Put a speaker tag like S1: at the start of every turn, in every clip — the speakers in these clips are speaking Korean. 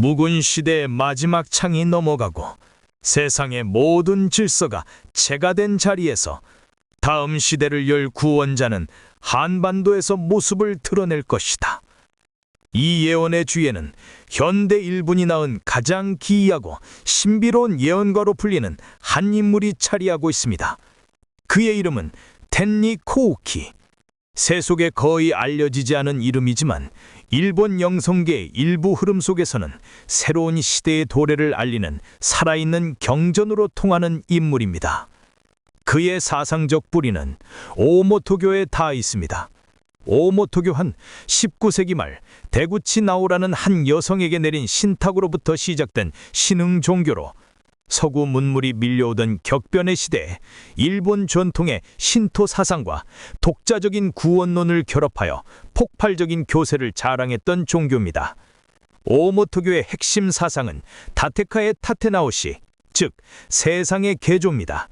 S1: 묵은 시대의 마지막 창이 넘어가고 세상의 모든 질서가 재가 된 자리에서 다음 시대를 열 구원자는 한반도에서 모습을 드러낼 것이다. 이 예언의 주에는 현대 일본이 낳은 가장 기이하고 신비로운 예언가로 불리는 한 인물이 차리하고 있습니다. 그의 이름은 텐니 코우키. 세속에 거의 알려지지 않은 이름이지만 일본 영성계의 일부 흐름 속에서는 새로운 시대의 도래를 알리는 살아있는 경전으로 통하는 인물입니다. 그의 사상적 뿌리는 오모토교에 닿아 있습니다. 오모토교한 19세기 말 대구치 나오라는 한 여성에게 내린 신탁으로부터 시작된 신흥 종교로 서구 문물이 밀려오던 격변의 시대에 일본 전통의 신토 사상과 독자적인 구원론을 결합하여 폭발적인 교세를 자랑했던 종교입니다. 오모토교의 핵심 사상은 다테카의 타테나오시, 즉 세상의 개조입니다.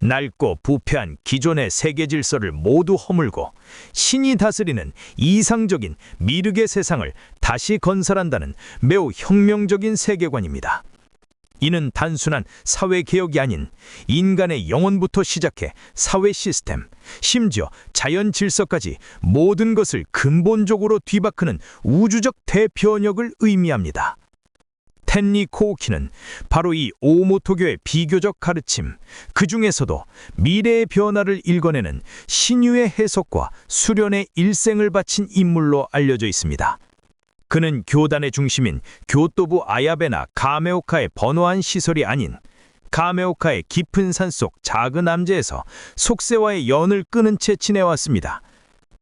S1: 낡고 부패한 기존의 세계 질서를 모두 허물고 신이 다스리는 이상적인 미륵의 세상을 다시 건설한다는 매우 혁명적인 세계관입니다. 이는 단순한 사회 개혁이 아닌 인간의 영혼부터 시작해 사회 시스템, 심지어 자연 질서까지 모든 것을 근본적으로 뒤바꾸는 우주적 대변혁을 의미합니다. 텐니 코우키는 바로 이 오모토교의 비교적 가르침, 그 중에서도 미래의 변화를 읽어내는 신유의 해석과 수련의 일생을 바친 인물로 알려져 있습니다. 그는 교단의 중심인 교토부 아야베나 가메오카의 번화한 시설이 아닌 가메오카의 깊은 산속 작은 암제에서 속세와의 연을 끊은 채 지내왔습니다.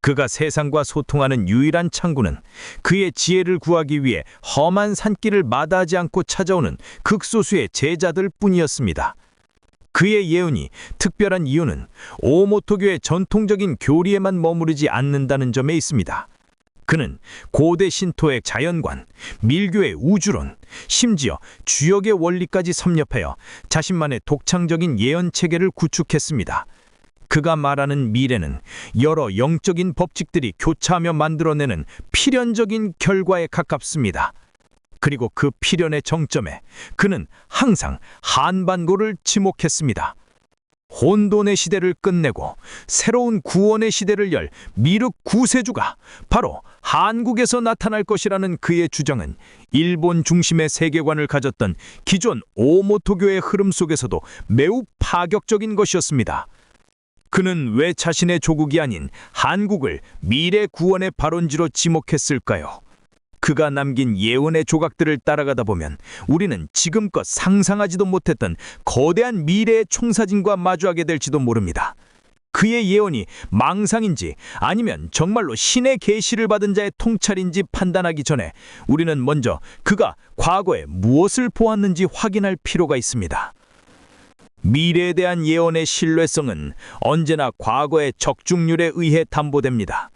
S1: 그가 세상과 소통하는 유일한 창구는 그의 지혜를 구하기 위해 험한 산길을 마다하지 않고 찾아오는 극소수의 제자들 뿐이었습니다. 그의 예언이 특별한 이유는 오모토교의 전통적인 교리에만 머무르지 않는다는 점에 있습니다. 그는 고대 신토의 자연관, 밀교의 우주론, 심지어 주역의 원리까지 섭렵하여 자신만의 독창적인 예언 체계를 구축했습니다. 그가 말하는 미래는 여러 영적인 법칙들이 교차하며 만들어내는 필연적인 결과에 가깝습니다. 그리고 그 필연의 정점에 그는 항상 한반고를 지목했습니다. 혼돈의 시대를 끝내고 새로운 구원의 시대를 열 미륵 구세주가 바로 한국에서 나타날 것이라는 그의 주장은 일본 중심의 세계관을 가졌던 기존 오모토교의 흐름 속에서도 매우 파격적인 것이었습니다. 그는 왜 자신의 조국이 아닌 한국을 미래 구원의 발원지로 지목했을까요? 그가 남긴 예언의 조각들을 따라가다 보면 우리는 지금껏 상상하지도 못했던 거대한 미래의 총사진과 마주하게 될지도 모릅니다. 그의 예언이 망상인지 아니면 정말로 신의 계시를 받은 자의 통찰인지 판단하기 전에 우리는 먼저 그가 과거에 무엇을 보았는지 확인할 필요가 있습니다. 미래에 대한 예언의 신뢰성은 언제나 과거의 적중률에 의해 담보됩니다.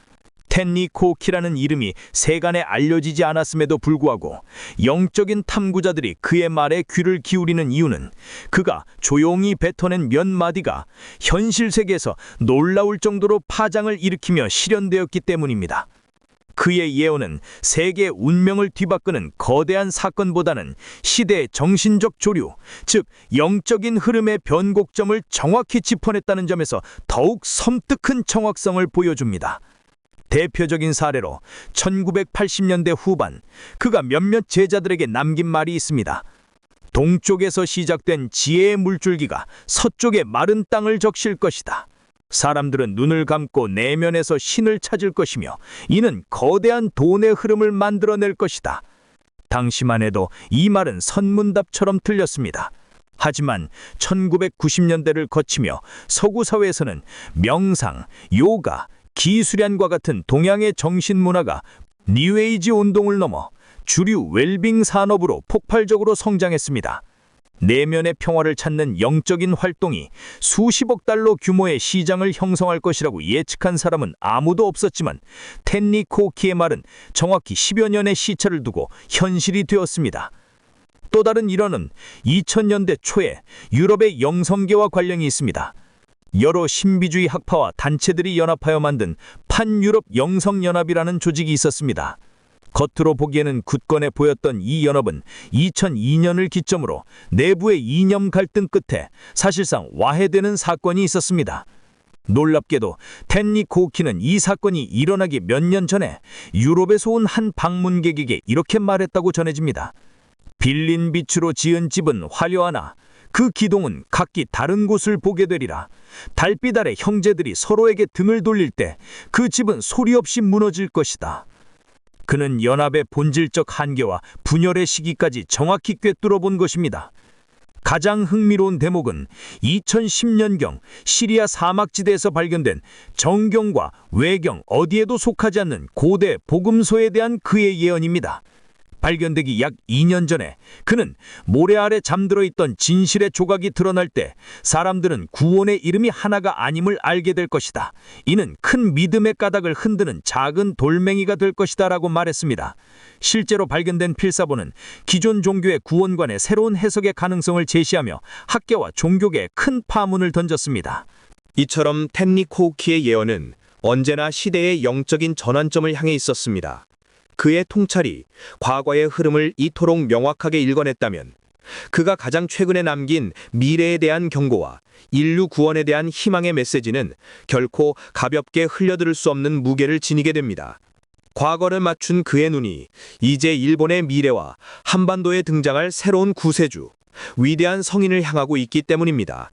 S1: 텐니 코키라는 이름이 세간에 알려지지 않았음에도 불구하고 영적인 탐구자들이 그의 말에 귀를 기울이는 이유는 그가 조용히 뱉어낸 몇 마디가 현실 세계에서 놀라울 정도로 파장을 일으키며 실현되었기 때문입니다. 그의 예언은 세계 운명을 뒤바꾸는 거대한 사건보다는 시대의 정신적 조류, 즉 영적인 흐름의 변곡점을 정확히 짚어냈다는 점에서 더욱 섬뜩한 정확성을 보여줍니다. 대표적인 사례로 1980년대 후반 그가 몇몇 제자들에게 남긴 말이 있습니다. 동쪽에서 시작된 지혜의 물줄기가 서쪽의 마른 땅을 적실 것이다. 사람들은 눈을 감고 내면에서 신을 찾을 것이며 이는 거대한 돈의 흐름을 만들어낼 것이다. 당시만 해도 이 말은 선문답처럼 들렸습니다. 하지만 1990년대를 거치며 서구 사회에서는 명상, 요가, 기술연과 같은 동양의 정신 문화가 뉴에이지 운동을 넘어 주류 웰빙 산업으로 폭발적으로 성장했습니다. 내면의 평화를 찾는 영적인 활동이 수십억 달러 규모의 시장을 형성할 것이라고 예측한 사람은 아무도 없었지만 텐니 코키의 말은 정확히 10여 년의 시차를 두고 현실이 되었습니다. 또 다른 일화는 2000년대 초에 유럽의 영성계와 관련이 있습니다. 여러 신비주의 학파와 단체들이 연합하여 만든 판유럽 영성연합이라는 조직이 있었습니다.
S2: 겉으로 보기에는 굳건해 보였던 이 연합은 2002년을 기점으로 내부의 이념 갈등 끝에 사실상 와해되는 사건이 있었습니다. 놀랍게도 텐니 코키는 이 사건이 일어나기 몇 년 전에 유럽에서 온 한 방문객에게 이렇게 말했다고 전해집니다. 빌린 빛으로 지은 집은 화려하나 그 기둥은 각기 다른 곳을 보게 되리라. 달빛 아래 형제들이 서로에게 등을 돌릴 때 그 집은 소리 없이 무너질 것이다. 그는 연합의 본질적 한계와 분열의 시기까지 정확히 꿰뚫어 본 것입니다. 가장 흥미로운 대목은 2010년경 시리아 사막지대에서 발견된 정경과 외경 어디에도 속하지 않는 고대 복음소에 대한 그의 예언입니다. 발견되기 약 2년 전에 그는 모래 아래 잠들어 있던 진실의 조각이 드러날 때 사람들은 구원의 이름이 하나가 아님을 알게 될 것이다. 이는 큰 믿음의 까닭을 흔드는 작은 돌멩이가 될 것이다 라고 말했습니다. 실제로 발견된 필사본은 기존 종교의 구원관의 새로운 해석의 가능성을 제시하며 학계와 종교계에 큰 파문을 던졌습니다.
S1: 이처럼 텐리 코우키의 예언은 언제나 시대의 영적인 전환점을 향해 있었습니다. 그의 통찰이 과거의 흐름을 이토록 명확하게 읽어냈다면 그가 가장 최근에 남긴 미래에 대한 경고와 인류 구원에 대한 희망의 메시지는 결코 가볍게 흘려들을 수 없는 무게를 지니게 됩니다. 과거를 맞춘 그의 눈이 이제 일본의 미래와 한반도에 등장할 새로운 구세주, 위대한 성인을 향하고 있기 때문입니다.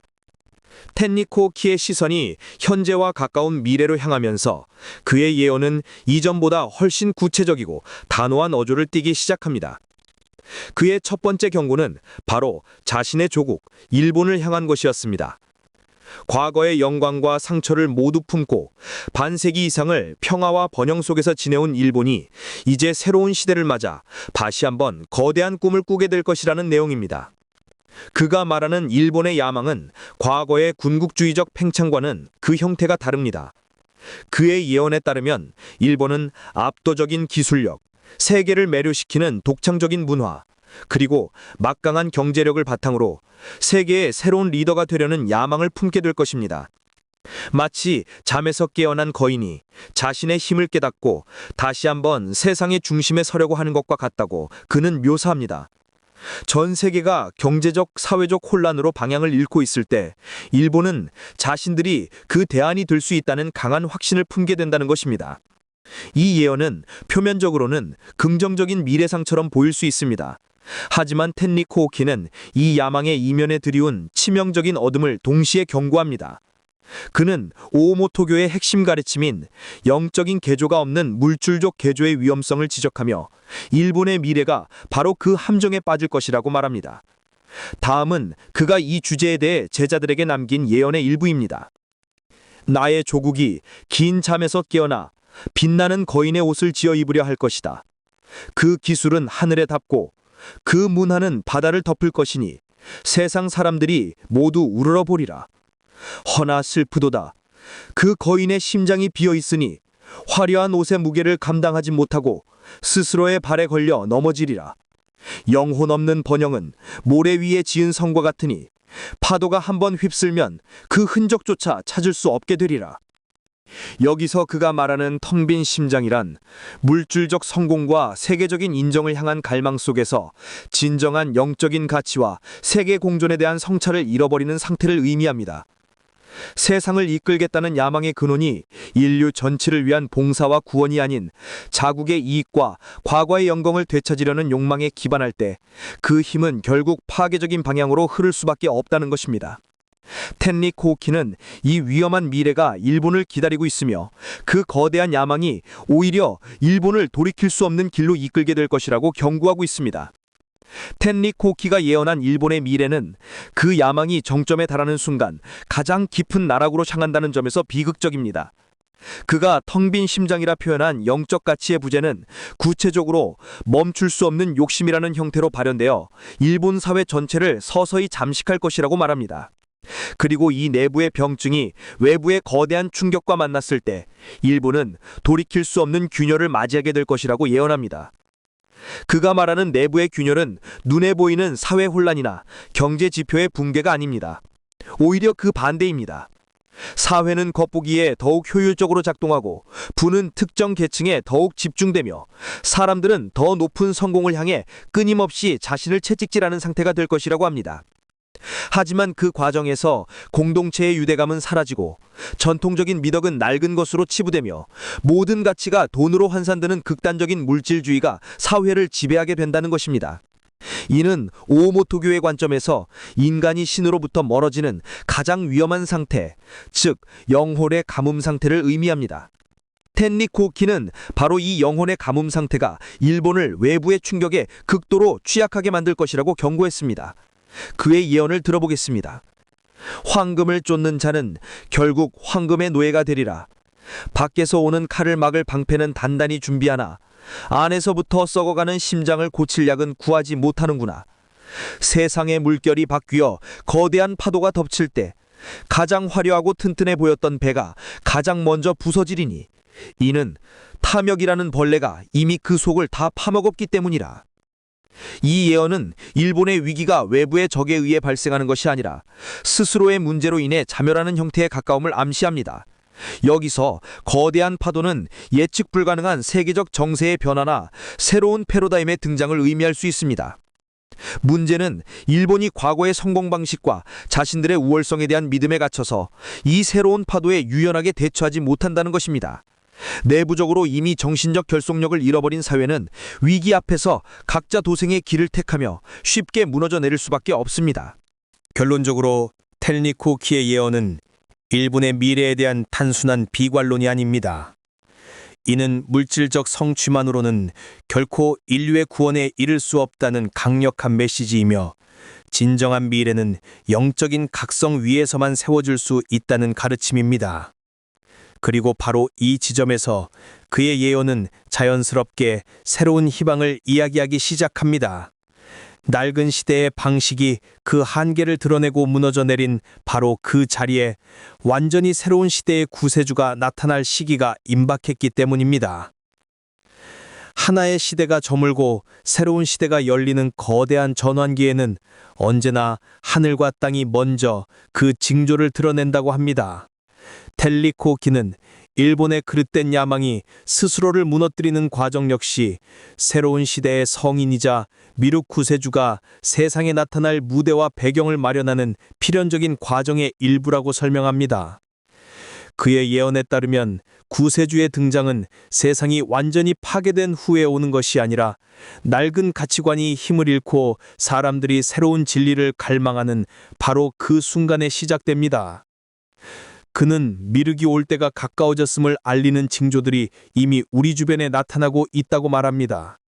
S1: 텐니코키의 시선이 현재와 가까운 미래로 향하면서 그의 예언은 이전보다 훨씬 구체적이고 단호한 어조를 띠기 시작합니다. 그의 첫 번째 경고는 바로 자신의 조국, 일본을 향한 것이었습니다. 과거의 영광과 상처를 모두 품고 반세기 이상을 평화와 번영 속에서 지내온 일본이 이제 새로운 시대를 맞아 다시 한번 거대한 꿈을 꾸게 될 것이라는 내용입니다. 그가 말하는 일본의 야망은 과거의 군국주의적 팽창과는 그 형태가 다릅니다. 그의 예언에 따르면 일본은 압도적인 기술력, 세계를 매료시키는 독창적인 문화, 그리고 막강한 경제력을 바탕으로 세계의 새로운 리더가 되려는 야망을 품게 될 것입니다. 마치 잠에서 깨어난 거인이 자신의 힘을 깨닫고 다시 한번 세상의 중심에 서려고 하는 것과 같다고 그는 묘사합니다. 전 세계가 경제적, 사회적 혼란으로 방향을 잃고 있을 때 일본은 자신들이 그 대안이 될 수 있다는 강한 확신을 품게 된다는 것입니다. 이 예언은 표면적으로는 긍정적인 미래상처럼 보일 수 있습니다. 하지만 텐리 코오키는 이 야망의 이면에 들이운 치명적인 어둠을 동시에 경고합니다. 그는 오오모토교의 핵심 가르침인 영적인 개조가 없는 물줄적 개조의 위험성을 지적하며 일본의 미래가 바로 그 함정에 빠질 것이라고 말합니다. 다음은 그가 이 주제에 대해 제자들에게 남긴 예언의 일부입니다. 나의 조국이 긴 잠에서 깨어나 빛나는 거인의 옷을 지어 입으려 할 것이다. 그 기술은 하늘에 닿고 그 문화는 바다를 덮을 것이니 세상 사람들이 모두 우러러 보리라. 허나 슬프도다. 그 거인의 심장이 비어 있으니 화려한 옷의 무게를 감당하지 못하고 스스로의 발에 걸려 넘어지리라. 영혼 없는 번영은 모래 위에 지은 성과 같으니 파도가 한번 휩쓸면 그 흔적조차 찾을 수 없게 되리라. 여기서 그가 말하는 텅 빈 심장이란 물줄적 성공과 세계적인 인정을 향한 갈망 속에서 진정한 영적인 가치와 세계 공존에 대한 성찰을 잃어버리는 상태를 의미합니다. 세상을 이끌겠다는 야망의 근원이 인류 전체를 위한 봉사와 구원이 아닌 자국의 이익과 과거의 영광을 되찾으려는 욕망에 기반할 때 그 힘은 결국 파괴적인 방향으로 흐를 수밖에 없다는 것입니다. 텐리 코키는 이 위험한 미래가 일본을 기다리고 있으며 그 거대한 야망이 오히려 일본을 돌이킬 수 없는 길로 이끌게 될 것이라고 경고하고 있습니다. 텐리 코키가 예언한 일본의 미래는 그 야망이 정점에 달하는 순간 가장 깊은 나락으로 향한다는 점에서 비극적입니다. 그가 텅 빈 심장이라 표현한 영적 가치의 부재는 구체적으로 멈출 수 없는 욕심이라는 형태로 발현되어 일본 사회 전체를 서서히 잠식할 것이라고 말합니다. 그리고 이 내부의 병증이 외부의 거대한 충격과 만났을 때 일본은 돌이킬 수 없는 균열을 맞이하게 될 것이라고 예언합니다. 그가 말하는 내부의 균열은 눈에 보이는 사회 혼란이나 경제 지표의 붕괴가 아닙니다. 오히려 그 반대입니다. 사회는 겉보기에 더욱 효율적으로 작동하고 부는 특정 계층에 더욱 집중되며 사람들은 더 높은 성공을 향해 끊임없이 자신을 채찍질하는 상태가 될 것이라고 합니다. 하지만 그 과정에서 공동체의 유대감은 사라지고 전통적인 미덕은 낡은 것으로 치부되며 모든 가치가 돈으로 환산되는 극단적인 물질주의가 사회를 지배하게 된다는 것입니다. 이는 오모토교의 관점에서 인간이 신으로부터 멀어지는 가장 위험한 상태, 즉 영혼의 가뭄 상태를 의미합니다. 텐리코키는 바로 이 영혼의 가뭄 상태가 일본을 외부의 충격에 극도로 취약하게 만들 것이라고 경고했습니다. 그의 예언을 들어보겠습니다. 황금을 쫓는 자는 결국 황금의 노예가 되리라. 밖에서 오는 칼을 막을 방패는 단단히 준비하나 안에서부터 썩어가는 심장을 고칠 약은 구하지 못하는구나. 세상의 물결이 바뀌어 거대한 파도가 덮칠 때 가장 화려하고 튼튼해 보였던 배가 가장 먼저 부서지리니 이는 탐욕이라는 벌레가 이미 그 속을 다 파먹었기 때문이라. 이 예언은 일본의 위기가 외부의 적에 의해 발생하는 것이 아니라 스스로의 문제로 인해 자멸하는 형태에 가까움을 암시합니다. 여기서 거대한 파도는 예측 불가능한 세계적 정세의 변화나 새로운 패러다임의 등장을 의미할 수 있습니다. 문제는 일본이 과거의 성공 방식과 자신들의 우월성에 대한 믿음에 갇혀서 이 새로운 파도에 유연하게 대처하지 못한다는 것입니다. 내부적으로 이미 정신적 결속력을 잃어버린 사회는 위기 앞에서 각자 도생의 길을 택하며 쉽게 무너져 내릴 수밖에 없습니다.
S3: 결론적으로 텔니코키의 예언은 일본의 미래에 대한 단순한 비관론이 아닙니다. 이는 물질적 성취만으로는 결코 인류의 구원에 이를 수 없다는 강력한 메시지이며 진정한 미래는 영적인 각성 위에서만 세워질 수 있다는 가르침입니다. 그리고 바로 이 지점에서 그의 예언은 자연스럽게 새로운 희망을 이야기하기 시작합니다. 낡은 시대의 방식이 그 한계를 드러내고 무너져 내린 바로 그 자리에 완전히 새로운 시대의 구세주가 나타날 시기가 임박했기 때문입니다. 하나의 시대가 저물고 새로운 시대가 열리는 거대한 전환기에는 언제나 하늘과 땅이 먼저 그 징조를 드러낸다고 합니다. 텔리코키는 일본의 그릇된 야망이 스스로를 무너뜨리는 과정 역시 새로운 시대의 성인이자 미륵 구세주가 세상에 나타날 무대와 배경을 마련하는 필연적인 과정의 일부라고 설명합니다. 그의 예언에 따르면 구세주의 등장은 세상이 완전히 파괴된 후에 오는 것이 아니라 낡은 가치관이 힘을 잃고 사람들이 새로운 진리를 갈망하는 바로 그 순간에 시작됩니다. 그는 미륵이 올 때가 가까워졌음을 알리는 징조들이 이미 우리 주변에 나타나고 있다고 말합니다.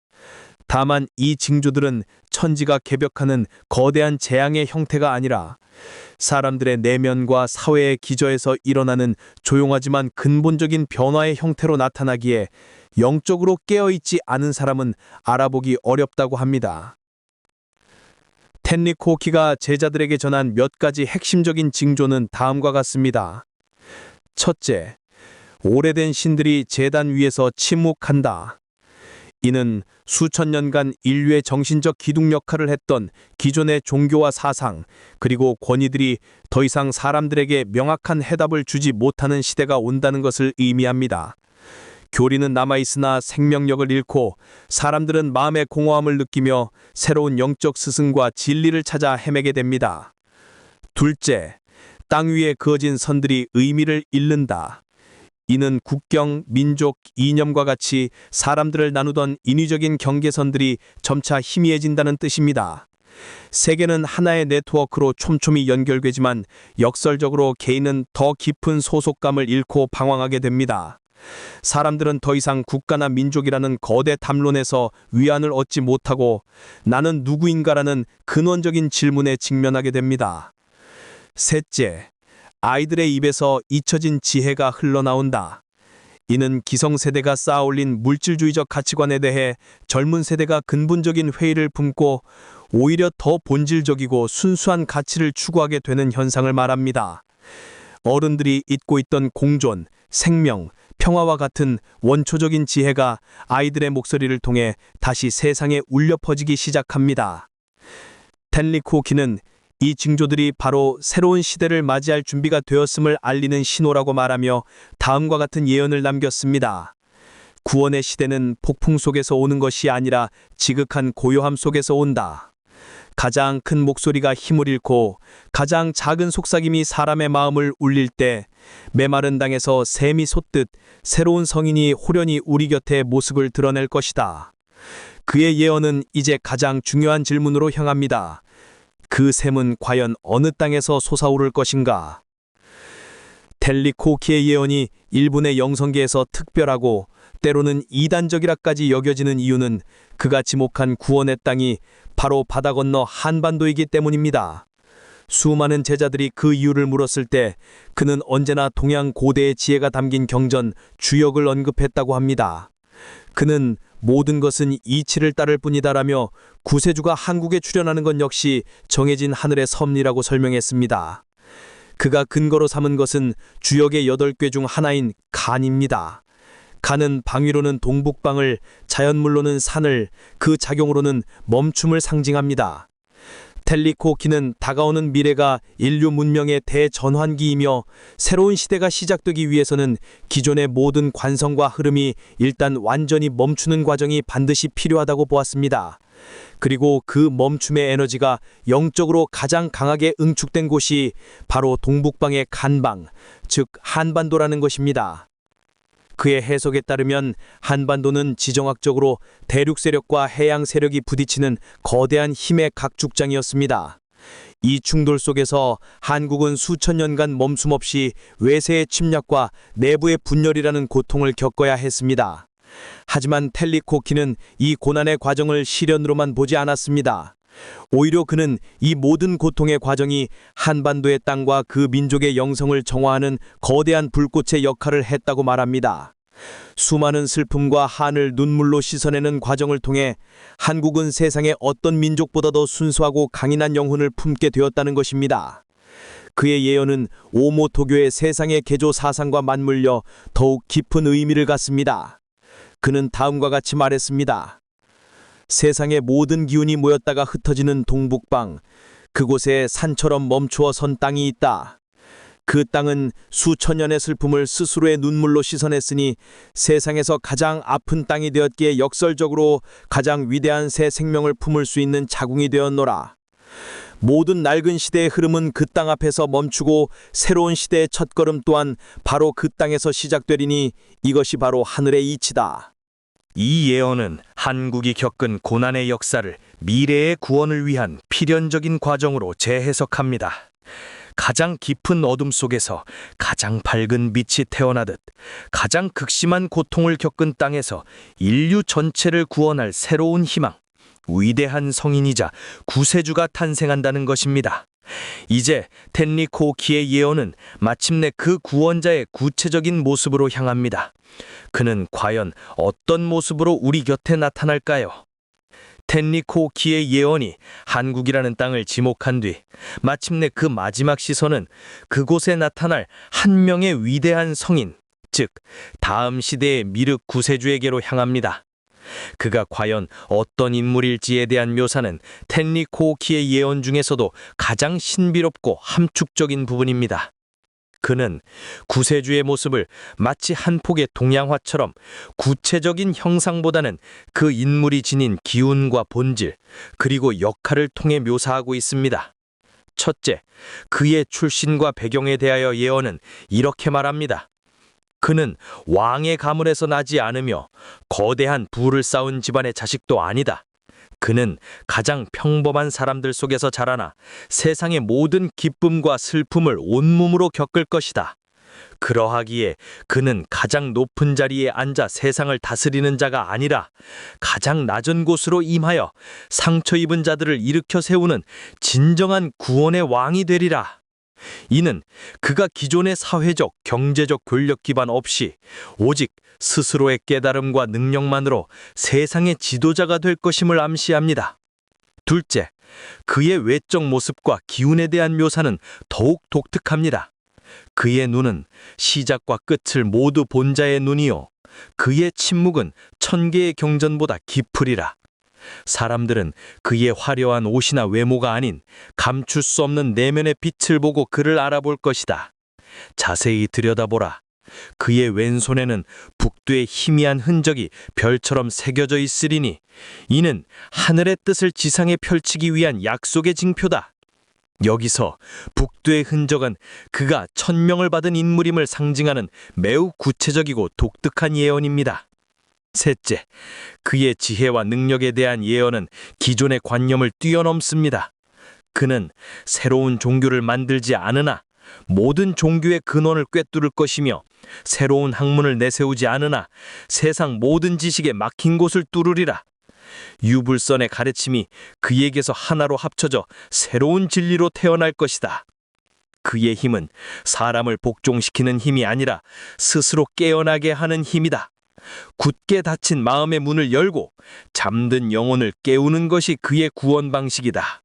S3: 다만 이 징조들은 천지가 개벽하는 거대한 재앙의 형태가 아니라 사람들의 내면과 사회의 기저에서 일어나는 조용하지만 근본적인 변화의 형태로 나타나기에 영적으로 깨어있지 않은 사람은 알아보기 어렵다고 합니다. 텐리코키가 제자들에게 전한 몇 가지 핵심적인 징조는 다음과 같습니다. 첫째, 오래된 신들이 재단 위에서 침묵한다. 이는 수천 년간 인류의 정신적 기둥 역할을 했던 기존의 종교와 사상, 그리고 권위들이 더 이상 사람들에게 명확한 해답을 주지 못하는 시대가 온다는 것을 의미합니다. 교리는 남아있으나 생명력을 잃고 사람들은 마음의 공허함을 느끼며 새로운 영적 스승과 진리를 찾아 헤매게 됩니다. 둘째, 땅 위에 그어진 선들이 의미를 잃는다. 이는 국경, 민족, 이념과 같이 사람들을 나누던 인위적인 경계선들이 점차 희미해진다는 뜻입니다. 세계는 하나의 네트워크로 촘촘히 연결되지만 역설적으로 개인은 더 깊은 소속감을 잃고 방황하게 됩니다. 사람들은 더 이상 국가나 민족이라는 거대 담론에서 위안을 얻지 못하고 나는 누구인가라는 근원적인 질문에 직면하게 됩니다. 셋째, 아이들의 입에서 잊혀진 지혜가 흘러나온다. 이는 기성세대가 쌓아올린 물질주의적 가치관에 대해 젊은 세대가 근본적인 회의를 품고 오히려 더 본질적이고 순수한 가치를 추구하게 되는 현상을 말합니다. 어른들이 잊고 있던 공존, 생명, 평화와 같은 원초적인 지혜가 아이들의 목소리를 통해 다시 세상에 울려 퍼지기 시작합니다. 텐리코키는 이 징조들이 바로 새로운 시대를 맞이할 준비가 되었음을 알리는 신호라고 말하며 다음과 같은 예언을 남겼습니다. 구원의 시대는 폭풍 속에서 오는 것이 아니라 지극한 고요함 속에서 온다. 가장 큰 목소리가 힘을 잃고 가장 작은 속삭임이 사람의 마음을 울릴 때 메마른 땅에서 샘이 솟듯 새로운 성인이 호련히 우리 곁에 모습을 드러낼 것이다. 그의 예언은 이제 가장 중요한 질문으로 향합니다. 그 샘은 과연 어느 땅에서 솟아오를 것인가? 텔리코키의 예언이 일본의 영성계에서 특별하고 때로는 이단적이라까지 여겨지는 이유는 그가 지목한 구원의 땅이 바로 바다 건너 한반도이기 때문입니다. 수많은 제자들이 그 이유를 물었을 때 그는 언제나 동양 고대의 지혜가 담긴 경전 주역을 언급했다고 합니다. 그는 모든 것은 이치를 따를 뿐이다라며 구세주가 한국에 출현하는 건 역시 정해진 하늘의 섭리라고 설명했습니다. 그가 근거로 삼은 것은 주역의 여덟 궤 중 하나인 간입니다. 간은 방위로는 동북방을, 자연물로는 산을, 그 작용으로는 멈춤을 상징합니다. 텔리코키는 다가오는 미래가 인류 문명의 대전환기이며 새로운 시대가 시작되기 위해서는 기존의 모든 관성과 흐름이 일단 완전히 멈추는 과정이 반드시 필요하다고 보았습니다. 그리고 그 멈춤의 에너지가 영적으로 가장 강하게 응축된 곳이 바로 동북방의 간방, 즉 한반도라는 것입니다. 그의 해석에 따르면 한반도는 지정학적으로 대륙 세력과 해양 세력이 부딪히는 거대한 힘의 각축장이었습니다. 이 충돌 속에서 한국은 수천 년간 멈춤 없이 외세의 침략과 내부의 분열이라는 고통을 겪어야 했습니다. 하지만 텔리코키는 이 고난의 과정을 시련으로만 보지 않았습니다. 오히려 그는 이 모든 고통의 과정이 한반도의 땅과 그 민족의 영성을 정화하는 거대한 불꽃의 역할을 했다고 말합니다. 수많은 슬픔과 한을 눈물로 씻어내는 과정을 통해 한국은 세상의 어떤 민족보다도 순수하고 강인한 영혼을 품게 되었다는 것입니다. 그의 예언은 오모토교의 세상의 개조 사상과 맞물려 더욱 깊은 의미를 갖습니다. 그는 다음과 같이 말했습니다. 세상의 모든 기운이 모였다가 흩어지는 동북방, 그곳에 산처럼 멈추어 선 땅이 있다. 그 땅은 수천 년의 슬픔을 스스로의 눈물로 씻어냈으니 세상에서 가장 아픈 땅이 되었기에 역설적으로 가장 위대한 새 생명을 품을 수 있는 자궁이 되었노라. 모든 낡은 시대의 흐름은 그 땅 앞에서 멈추고 새로운 시대의 첫걸음 또한 바로 그 땅에서 시작되리니 이것이 바로 하늘의 이치다.
S1: 이 예언은 한국이 겪은 고난의 역사를 미래의 구원을 위한 필연적인 과정으로 재해석합니다. 가장 깊은 어둠 속에서 가장 밝은 빛이 태어나듯 가장 극심한 고통을 겪은 땅에서 인류 전체를 구원할 새로운 희망, 위대한 성인이자 구세주가 탄생한다는 것입니다. 이제 텐리코키의 예언은 마침내 그 구원자의 구체적인 모습으로 향합니다. 그는 과연 어떤 모습으로 우리 곁에 나타날까요? 텐리코키의 예언이 한국이라는 땅을 지목한 뒤 마침내 그 마지막 시선은 그곳에 나타날 한 명의 위대한 성인, 즉 다음 시대의 미륵 구세주에게로 향합니다. 그가 과연 어떤 인물일지에 대한 묘사는 텐리코키의 예언 중에서도 가장 신비롭고 함축적인 부분입니다. 그는 구세주의 모습을 마치 한 폭의 동양화처럼 구체적인 형상보다는 그 인물이 지닌 기운과 본질, 그리고 역할을 통해 묘사하고 있습니다. 첫째, 그의 출신과 배경에 대하여 예언은 이렇게 말합니다. 그는 왕의 가문에서 나지 않으며 거대한 부를 쌓은 집안의 자식도 아니다. 그는 가장 평범한 사람들 속에서 자라나 세상의 모든 기쁨과 슬픔을 온몸으로 겪을 것이다. 그러하기에 그는 가장 높은 자리에 앉아 세상을 다스리는 자가 아니라 가장 낮은 곳으로 임하여 상처 입은 자들을 일으켜 세우는 진정한 구원의 왕이 되리라. 이는 그가 기존의 사회적, 경제적 권력 기반 없이 오직 스스로의 깨달음과 능력만으로 세상의 지도자가 될 것임을 암시합니다. 둘째, 그의 외적 모습과 기운에 대한 묘사는 더욱 독특합니다. 그의 눈은 시작과 끝을 모두 본 자의 눈이요. 그의 침묵은 천 개의 경전보다 깊으리라. 사람들은 그의 화려한 옷이나 외모가 아닌 감출 수 없는 내면의 빛을 보고 그를 알아볼 것이다. 자세히 들여다보라. 그의 왼손에는 북두의 희미한 흔적이 별처럼 새겨져 있으리니 이는 하늘의 뜻을 지상에 펼치기 위한 약속의 징표다. 여기서 북두의 흔적은 그가 천명을 받은 인물임을 상징하는 매우 구체적이고 독특한 예언입니다. 셋째, 그의 지혜와 능력에 대한 예언은 기존의 관념을 뛰어넘습니다. 그는 새로운 종교를 만들지 않으나 모든 종교의 근원을 꿰뚫을 것이며 새로운 학문을 내세우지 않으나 세상 모든 지식에 막힌 곳을 뚫으리라. 유불선의 가르침이 그에게서 하나로 합쳐져 새로운 진리로 태어날 것이다. 그의 힘은 사람을 복종시키는 힘이 아니라 스스로 깨어나게 하는 힘이다. 굳게 닫힌 마음의 문을 열고 잠든 영혼을 깨우는 것이 그의 구원 방식이다.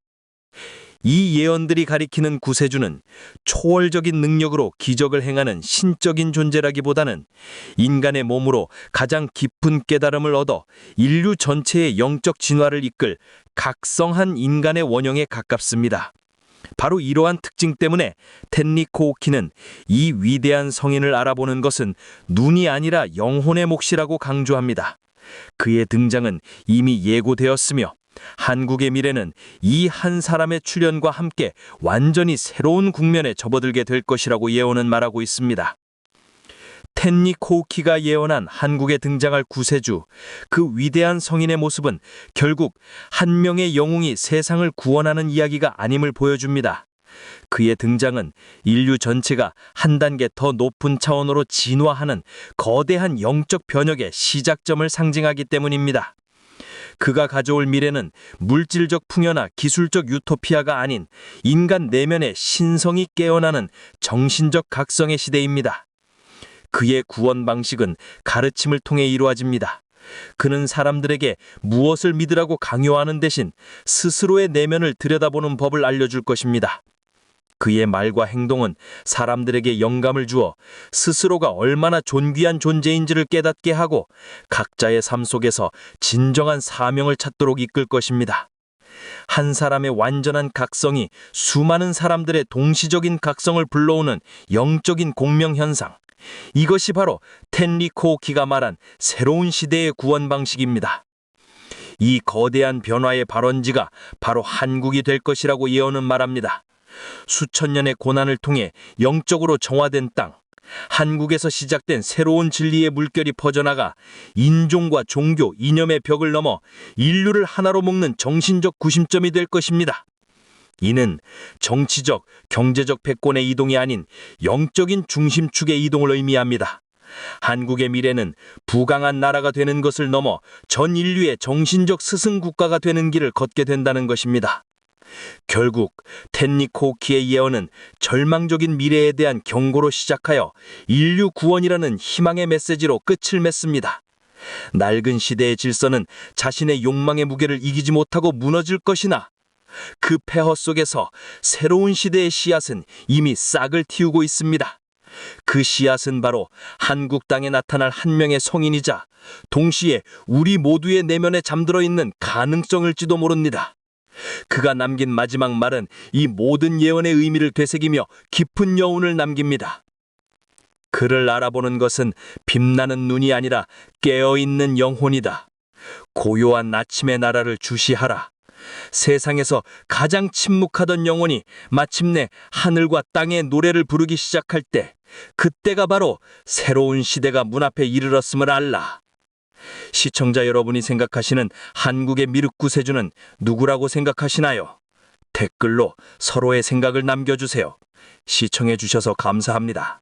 S1: 이 예언들이 가리키는 구세주는 초월적인 능력으로 기적을 행하는 신적인 존재라기보다는 인간의 몸으로 가장 깊은 깨달음을 얻어 인류 전체의 영적 진화를 이끌 각성한 인간의 원형에 가깝습니다. 바로 이러한 특징 때문에 텐리 코오키는 이 위대한 성인을 알아보는 것은 눈이 아니라 영혼의 몫이라고 강조합니다. 그의 등장은 이미 예고되었으며 한국의 미래는 이 한 사람의 출현과 함께 완전히 새로운 국면에 접어들게 될 것이라고 예언은 말하고 있습니다. 텐니 코우키가 예언한 한국에 등장할 구세주, 그 위대한 성인의 모습은 결국 한 명의 영웅이 세상을 구원하는 이야기가 아님을 보여줍니다. 그의 등장은 인류 전체가 한 단계 더 높은 차원으로 진화하는 거대한 영적 변혁의 시작점을 상징하기 때문입니다. 그가 가져올 미래는 물질적 풍요나 기술적 유토피아가 아닌 인간 내면의 신성이 깨어나는 정신적 각성의 시대입니다. 그의 구원 방식은 가르침을 통해 이루어집니다. 그는 사람들에게 무엇을 믿으라고 강요하는 대신 스스로의 내면을 들여다보는 법을 알려줄 것입니다. 그의 말과 행동은 사람들에게 영감을 주어 스스로가 얼마나 존귀한 존재인지를 깨닫게 하고 각자의 삶 속에서 진정한 사명을 찾도록 이끌 것입니다. 한 사람의 완전한 각성이 수많은 사람들의 동시적인 각성을 불러오는 영적인 공명 현상. 이것이 바로 텐리 코오키가 말한 새로운 시대의 구원 방식입니다. 이 거대한 변화의 발원지가 바로 한국이 될 것이라고 예언은 말합니다. 수천 년의 고난을 통해 영적으로 정화된 땅, 한국에서 시작된 새로운 진리의 물결이 퍼져나가 인종과 종교, 이념의 벽을 넘어 인류를 하나로 묶는 정신적 구심점이 될 것입니다. 이는 정치적, 경제적 패권의 이동이 아닌 영적인 중심축의 이동을 의미합니다. 한국의 미래는 부강한 나라가 되는 것을 넘어 전 인류의 정신적 스승 국가가 되는 길을 걷게 된다는 것입니다. 결국 텐니 코키의 예언은 절망적인 미래에 대한 경고로 시작하여 인류 구원이라는 희망의 메시지로 끝을 맺습니다. 낡은 시대의 질서는 자신의 욕망의 무게를 이기지 못하고 무너질 것이나 그 폐허 속에서 새로운 시대의 씨앗은 이미 싹을 틔우고 있습니다. 그 씨앗은 바로 한국 땅에 나타날 한 명의 성인이자 동시에 우리 모두의 내면에 잠들어 있는 가능성일지도 모릅니다. 그가 남긴 마지막 말은 이 모든 예언의 의미를 되새기며 깊은 여운을 남깁니다. 그를 알아보는 것은 빛나는 눈이 아니라 깨어있는 영혼이다. 고요한 아침의 나라를 주시하라. 세상에서 가장 침묵하던 영혼이 마침내 하늘과 땅의 노래를 부르기 시작할 때, 그때가 바로 새로운 시대가 문 앞에 이르렀음을 알라. 시청자 여러분이 생각하시는 한국의 미륵구세주는 누구라고 생각하시나요? 댓글로 서로의 생각을 남겨주세요. 시청해 주셔서 감사합니다.